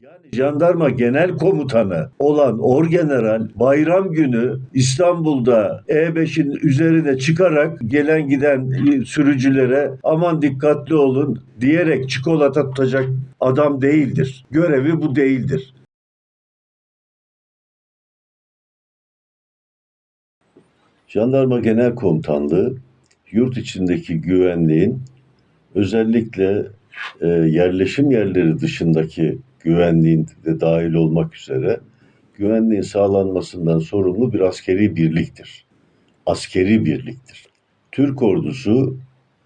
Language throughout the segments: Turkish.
Yani jandarma genel komutanı olan orgeneral bayram günü İstanbul'da E5'in üzerine çıkarak gelen giden sürücülere aman dikkatli olun diyerek çikolata tutacak adam değildir. Görevi bu değildir. Jandarma Genel Komutanlığı yurt içindeki güvenliğin özellikle e, yerleşim yerleri dışındaki güvenliğin de dahil olmak üzere güvenliğin sağlanmasından sorumlu bir askeri birliktir. Askeri birliktir. Türk ordusu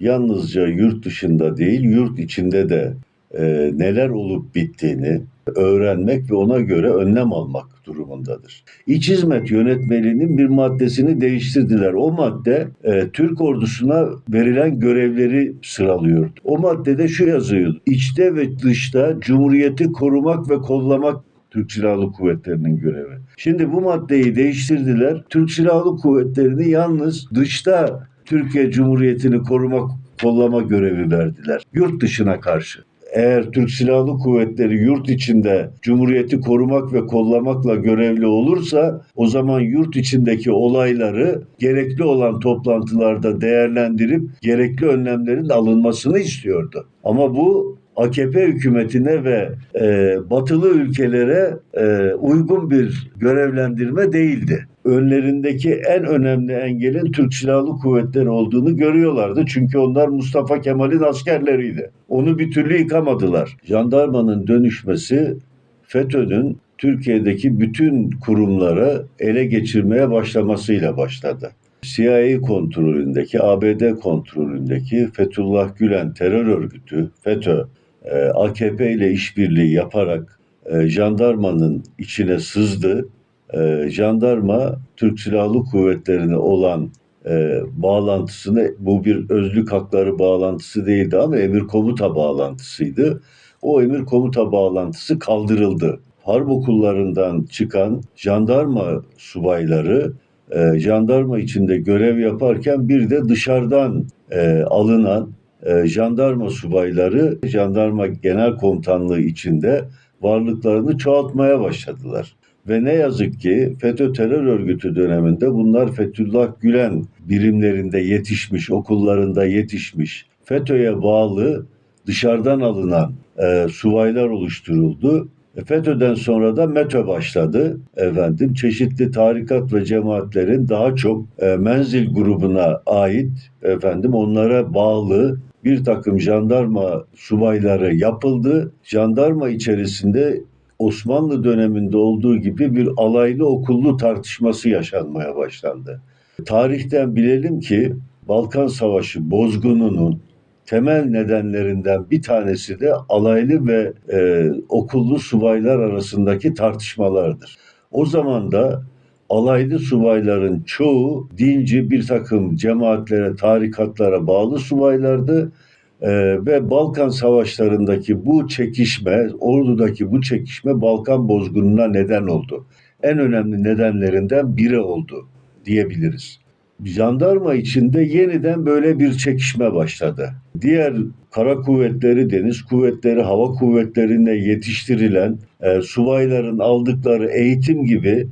yalnızca yurt dışında değil, yurt içinde de e, neler olup bittiğini öğrenmek ve ona göre önlem almak durumundadır. İç hizmet yönetmeliğinin bir maddesini değiştirdiler. O madde e, Türk ordusuna verilen görevleri sıralıyordu. O maddede şu yazıyordu. İçte ve dışta cumhuriyeti korumak ve kollamak Türk Silahlı Kuvvetleri'nin görevi. Şimdi bu maddeyi değiştirdiler. Türk Silahlı Kuvvetleri'ni yalnız dışta Türkiye Cumhuriyeti'ni korumak, kollama görevi verdiler. Yurt dışına karşı. Eğer Türk Silahlı Kuvvetleri yurt içinde Cumhuriyeti korumak ve kollamakla görevli olursa o zaman yurt içindeki olayları gerekli olan toplantılarda değerlendirip gerekli önlemlerin alınmasını istiyordu. Ama bu AKP hükümetine ve e, batılı ülkelere e, uygun bir görevlendirme değildi. Önlerindeki en önemli engelin Türk Silahlı Kuvvetleri olduğunu görüyorlardı. Çünkü onlar Mustafa Kemal'in askerleriydi. Onu bir türlü yıkamadılar. Jandarmanın dönüşmesi FETÖ'nün Türkiye'deki bütün kurumları ele geçirmeye başlamasıyla başladı. CIA kontrolündeki, ABD kontrolündeki Fethullah Gülen terör örgütü, FETÖ, e, AKP ile işbirliği yaparak e, jandarmanın içine sızdı. E, jandarma Türk Silahlı Kuvvetleri'ne olan e, bağlantısını, bu bir özlük hakları bağlantısı değildi ama emir komuta bağlantısıydı. O emir komuta bağlantısı kaldırıldı. Harp okullarından çıkan jandarma subayları e, jandarma içinde görev yaparken bir de dışarıdan e, alınan e, jandarma subayları jandarma genel komutanlığı içinde varlıklarını çoğaltmaya başladılar. Ve ne yazık ki FETÖ terör örgütü döneminde bunlar Fethullah Gülen birimlerinde yetişmiş, okullarında yetişmiş, FETÖ'ye bağlı dışarıdan alınan e, subaylar oluşturuldu. E, FETÖ'den sonra da METÖ başladı. Efendim çeşitli tarikat ve cemaatlerin daha çok e, menzil grubuna ait efendim onlara bağlı bir takım jandarma subayları yapıldı. Jandarma içerisinde Osmanlı döneminde olduğu gibi bir alaylı okullu tartışması yaşanmaya başlandı. Tarihten bilelim ki Balkan Savaşı bozgununun temel nedenlerinden bir tanesi de alaylı ve e, okullu subaylar arasındaki tartışmalardır. O zaman da alaylı subayların çoğu dinci bir takım cemaatlere, tarikatlara bağlı subaylardı. Ee, ve Balkan savaşlarındaki bu çekişme, ordudaki bu çekişme Balkan bozgununa neden oldu. En önemli nedenlerinden biri oldu diyebiliriz. Jandarma içinde yeniden böyle bir çekişme başladı. Diğer kara kuvvetleri, deniz kuvvetleri, hava kuvvetlerinde yetiştirilen e, subayların aldıkları eğitim gibi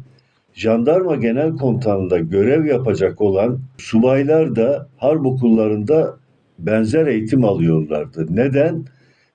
jandarma genel komutanlığında görev yapacak olan subaylar da harp okullarında benzer eğitim alıyorlardı. Neden?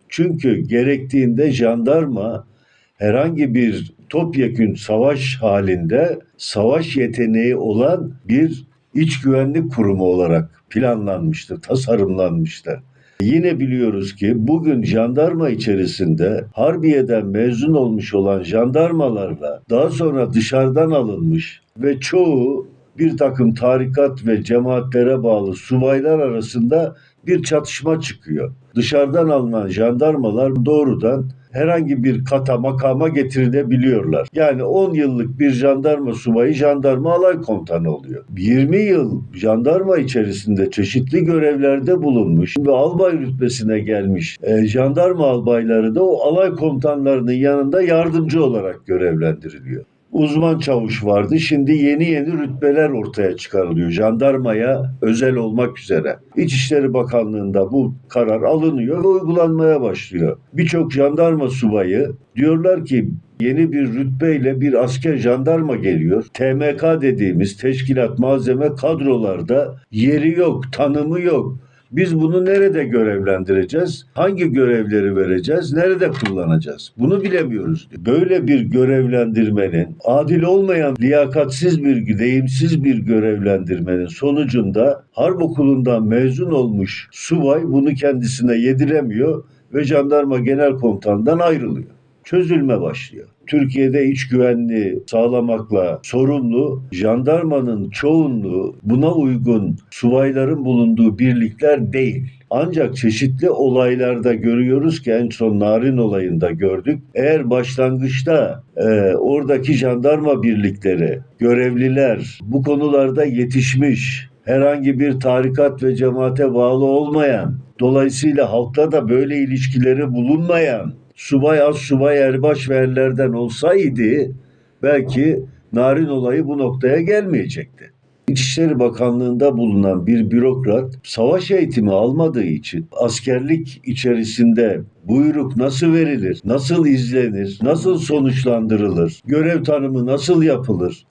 Çünkü gerektiğinde jandarma herhangi bir topyekün savaş halinde savaş yeteneği olan bir iç güvenlik kurumu olarak planlanmıştı, tasarımlanmıştı. Yine biliyoruz ki bugün jandarma içerisinde Harbiye'den mezun olmuş olan jandarmalarla daha sonra dışarıdan alınmış ve çoğu bir takım tarikat ve cemaatlere bağlı subaylar arasında bir çatışma çıkıyor. Dışarıdan alınan jandarmalar doğrudan herhangi bir kata makama getirilebiliyorlar. Yani 10 yıllık bir jandarma subayı jandarma alay komutanı oluyor. 20 yıl jandarma içerisinde çeşitli görevlerde bulunmuş ve albay rütbesine gelmiş e, jandarma albayları da o alay komutanlarının yanında yardımcı olarak görevlendiriliyor. Uzman çavuş vardı. Şimdi yeni yeni rütbeler ortaya çıkarılıyor. Jandarmaya özel olmak üzere. İçişleri Bakanlığı'nda bu karar alınıyor ve uygulanmaya başlıyor. Birçok jandarma subayı diyorlar ki yeni bir rütbeyle bir asker jandarma geliyor. TMK dediğimiz teşkilat malzeme kadrolarda yeri yok, tanımı yok. Biz bunu nerede görevlendireceğiz? Hangi görevleri vereceğiz? Nerede kullanacağız? Bunu bilemiyoruz. diyor. Böyle bir görevlendirmenin adil olmayan, liyakatsiz bir, deyimsiz bir görevlendirmenin sonucunda harp okulundan mezun olmuş subay bunu kendisine yediremiyor ve jandarma genel komutandan ayrılıyor çözülme başlıyor. Türkiye'de iç güvenliği sağlamakla sorumlu jandarmanın çoğunluğu buna uygun subayların bulunduğu birlikler değil. Ancak çeşitli olaylarda görüyoruz ki en son Narin olayında gördük. Eğer başlangıçta e, oradaki jandarma birlikleri, görevliler bu konularda yetişmiş, herhangi bir tarikat ve cemaate bağlı olmayan, dolayısıyla halkla da böyle ilişkileri bulunmayan subay az subay erbaş ve olsaydı belki narin olayı bu noktaya gelmeyecekti. İçişleri Bakanlığı'nda bulunan bir bürokrat savaş eğitimi almadığı için askerlik içerisinde buyruk nasıl verilir, nasıl izlenir, nasıl sonuçlandırılır, görev tanımı nasıl yapılır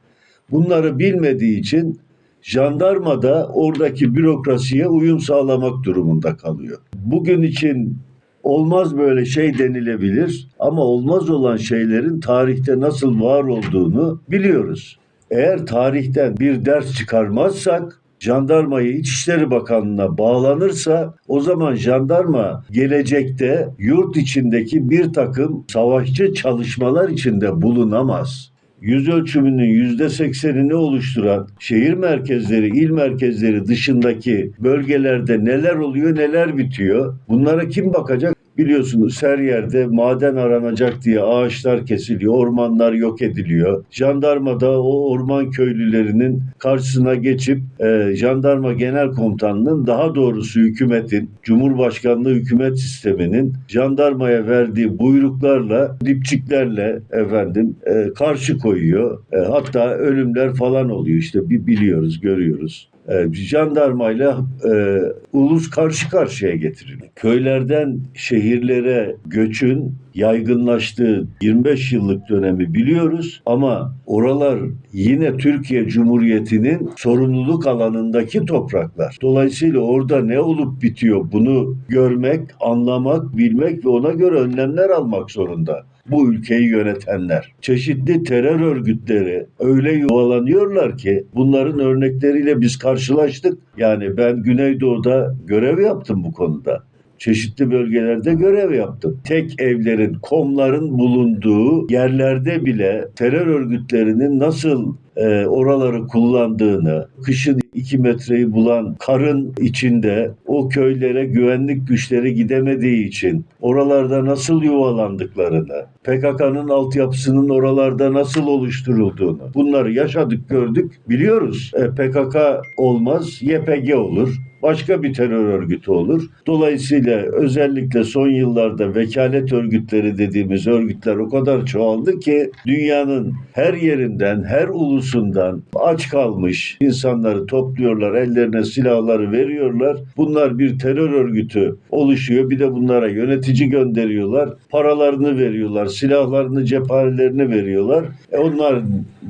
bunları bilmediği için jandarma da oradaki bürokrasiye uyum sağlamak durumunda kalıyor. Bugün için olmaz böyle şey denilebilir ama olmaz olan şeylerin tarihte nasıl var olduğunu biliyoruz. Eğer tarihten bir ders çıkarmazsak jandarmayı İçişleri Bakanlığı'na bağlanırsa o zaman jandarma gelecekte yurt içindeki bir takım savaşçı çalışmalar içinde bulunamaz yüz ölçümünün yüzde seksenini oluşturan şehir merkezleri, il merkezleri dışındaki bölgelerde neler oluyor, neler bitiyor? Bunlara kim bakacak? Biliyorsunuz her yerde maden aranacak diye ağaçlar kesiliyor, ormanlar yok ediliyor. Jandarma da o orman köylülerinin karşısına geçip e, jandarma genel komutanlığının daha doğrusu hükümetin, Cumhurbaşkanlığı hükümet sisteminin jandarmaya verdiği buyruklarla, dipçiklerle efendim e, karşı koyuyor. E, hatta ölümler falan oluyor işte bir biliyoruz, görüyoruz e, jandarmayla e, ulus karşı karşıya getiriliyor. Köylerden şehirlere göçün yaygınlaştığı 25 yıllık dönemi biliyoruz ama oralar yine Türkiye Cumhuriyeti'nin sorumluluk alanındaki topraklar. Dolayısıyla orada ne olup bitiyor bunu görmek, anlamak, bilmek ve ona göre önlemler almak zorunda bu ülkeyi yönetenler. Çeşitli terör örgütleri öyle yuvalanıyorlar ki bunların örnekleriyle biz karşılaştık. Yani ben Güneydoğu'da görev yaptım bu konuda çeşitli bölgelerde görev yaptım. Tek evlerin, komların bulunduğu yerlerde bile terör örgütlerinin nasıl e, oraları kullandığını, kışın iki metreyi bulan karın içinde o köylere güvenlik güçleri gidemediği için oralarda nasıl yuvalandıklarını, PKK'nın altyapısının oralarda nasıl oluşturulduğunu bunları yaşadık gördük biliyoruz. E, PKK olmaz YPG olur başka bir terör örgütü olur. Dolayısıyla özellikle son yıllarda vekalet örgütleri dediğimiz örgütler o kadar çoğaldı ki dünyanın her yerinden, her ulusundan aç kalmış insanları topluyorlar, ellerine silahları veriyorlar. Bunlar bir terör örgütü oluşuyor. Bir de bunlara yönetici gönderiyorlar. Paralarını veriyorlar, silahlarını, cephanelerini veriyorlar. E onlar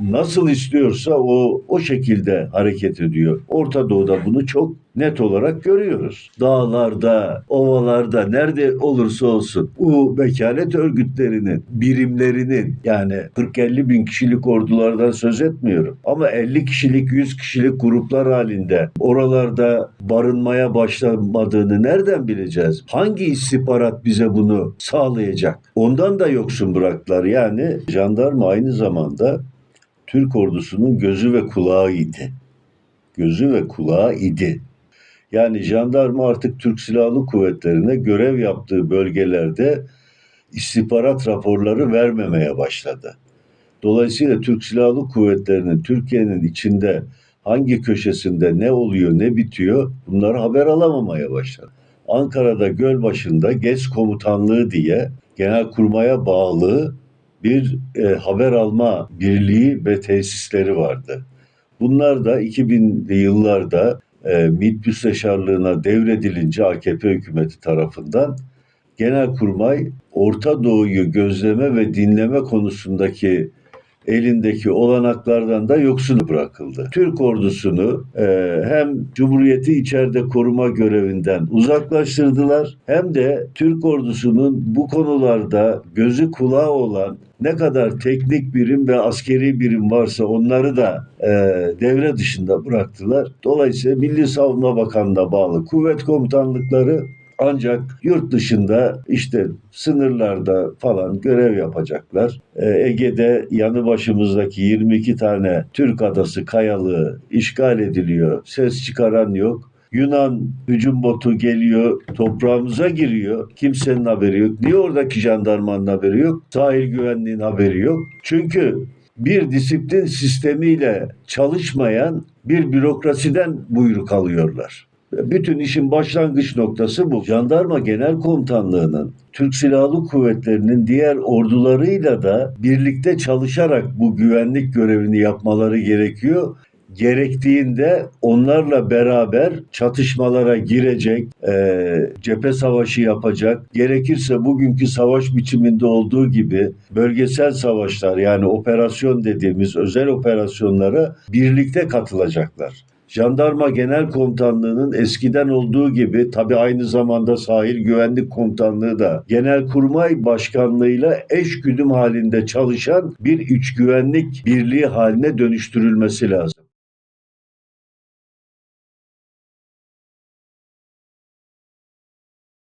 nasıl istiyorsa o o şekilde hareket ediyor. Orta Doğu'da bunu çok net olarak görüyoruz. Dağlarda, ovalarda, nerede olursa olsun bu vekalet örgütlerinin, birimlerinin yani 40-50 bin kişilik ordulardan söz etmiyorum. Ama 50 kişilik, 100 kişilik gruplar halinde oralarda barınmaya başlamadığını nereden bileceğiz? Hangi istihbarat bize bunu sağlayacak? Ondan da yoksun bıraktılar. Yani jandarma aynı zamanda Türk ordusunun gözü ve kulağı idi. Gözü ve kulağı idi. Yani jandarma artık Türk Silahlı Kuvvetleri'ne görev yaptığı bölgelerde istihbarat raporları vermemeye başladı. Dolayısıyla Türk Silahlı Kuvvetleri'nin Türkiye'nin içinde hangi köşesinde ne oluyor ne bitiyor bunları haber alamamaya başladı. Ankara'da Gölbaşı'nda GES komutanlığı diye genelkurmaya bağlı bir e, haber alma birliği ve tesisleri vardı. Bunlar da 2000'li yıllarda e, MİT Müsteşarlığına devredilince AKP hükümeti tarafından Genelkurmay Orta Doğu'yu gözleme ve dinleme konusundaki elindeki olanaklardan da yoksun bırakıldı. Türk ordusunu e, hem Cumhuriyeti içeride koruma görevinden uzaklaştırdılar hem de Türk ordusunun bu konularda gözü kulağı olan ne kadar teknik birim ve askeri birim varsa onları da e, devre dışında bıraktılar. Dolayısıyla Milli Savunma Bakanlığı'na bağlı kuvvet komutanlıkları ancak yurt dışında işte sınırlarda falan görev yapacaklar. Ee, Ege'de yanı başımızdaki 22 tane Türk adası kayalığı işgal ediliyor. Ses çıkaran yok. Yunan hücum botu geliyor, toprağımıza giriyor. Kimsenin haberi yok. Niye oradaki jandarmanın haberi yok? Sahil güvenliğinin haberi yok. Çünkü bir disiplin sistemiyle çalışmayan bir bürokrasiden buyruk alıyorlar. Bütün işin başlangıç noktası bu. Jandarma Genel Komutanlığı'nın Türk Silahlı Kuvvetleri'nin diğer ordularıyla da birlikte çalışarak bu güvenlik görevini yapmaları gerekiyor. Gerektiğinde onlarla beraber çatışmalara girecek, e, cephe savaşı yapacak. Gerekirse bugünkü savaş biçiminde olduğu gibi bölgesel savaşlar yani operasyon dediğimiz özel operasyonlara birlikte katılacaklar. Jandarma Genel Komutanlığı'nın eskiden olduğu gibi tabi aynı zamanda Sahil Güvenlik Komutanlığı da Genelkurmay Başkanlığı'yla eş güdüm halinde çalışan bir iç güvenlik birliği haline dönüştürülmesi lazım.